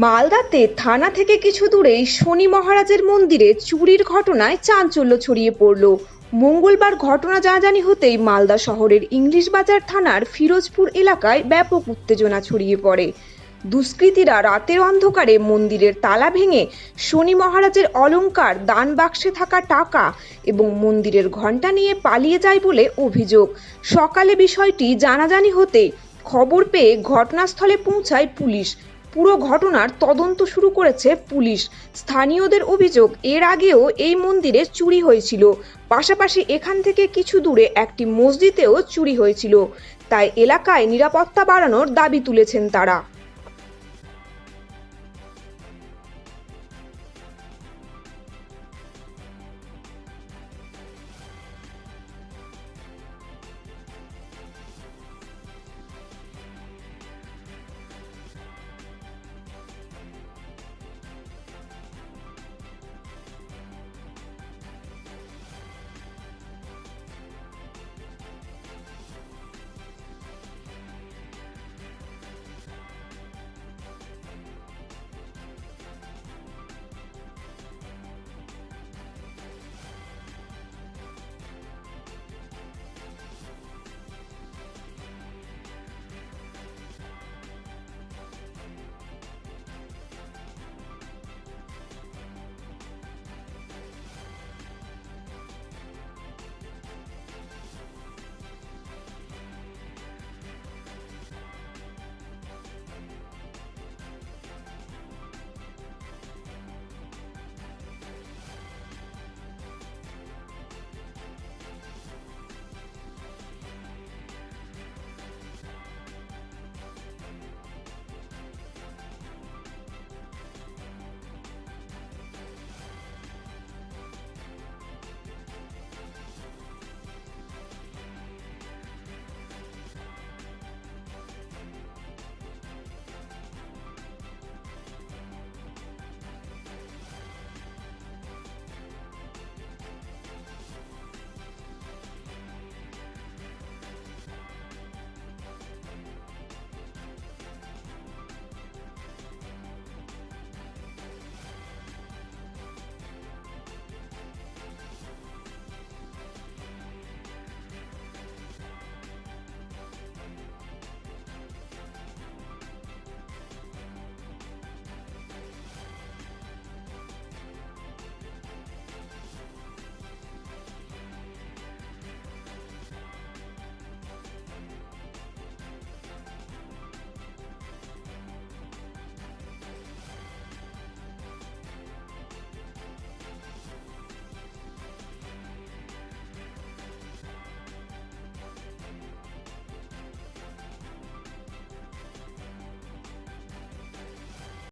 মালদাতে থানা থেকে কিছু দূরেই শনি মহারাজের মন্দিরে চুরির ঘটনায় চাঞ্চল্য ছড়িয়ে পড়ল। মঙ্গলবার ঘটনা জানাজানি হতেই মালদা শহরের ইংলিশ বাজার থানার ফিরোজপুর এলাকায় ব্যাপক উত্তেজনা ছড়িয়ে পড়ে। দুষ্কৃতীরা রাতের অন্ধকারে মন্দিরের তালা ভেঙে শনি মহারাজের অলংকার, দান বাক্সে থাকা টাকা এবং মন্দিরের ঘণ্টা নিয়ে পালিয়ে যায় বলে অভিযোগ। সকালে বিষয়টি জানাজানি হতে খবর পেয়ে ঘটনাস্থলে পৌঁছায় পুলিশ। পুরো ঘটনার তদন্ত শুরু করেছে পুলিশ। স্থানীয়দের অভিযোগ, এর আগেও এই মন্দিরে চুরি হয়েছিল। পাশাপাশি এখান থেকে কিছু দূরে একটি মসজিদেও চুরি হয়েছিল। তাই এলাকায় নিরাপত্তা বাড়ানোর দাবি তুলেছেন তারা।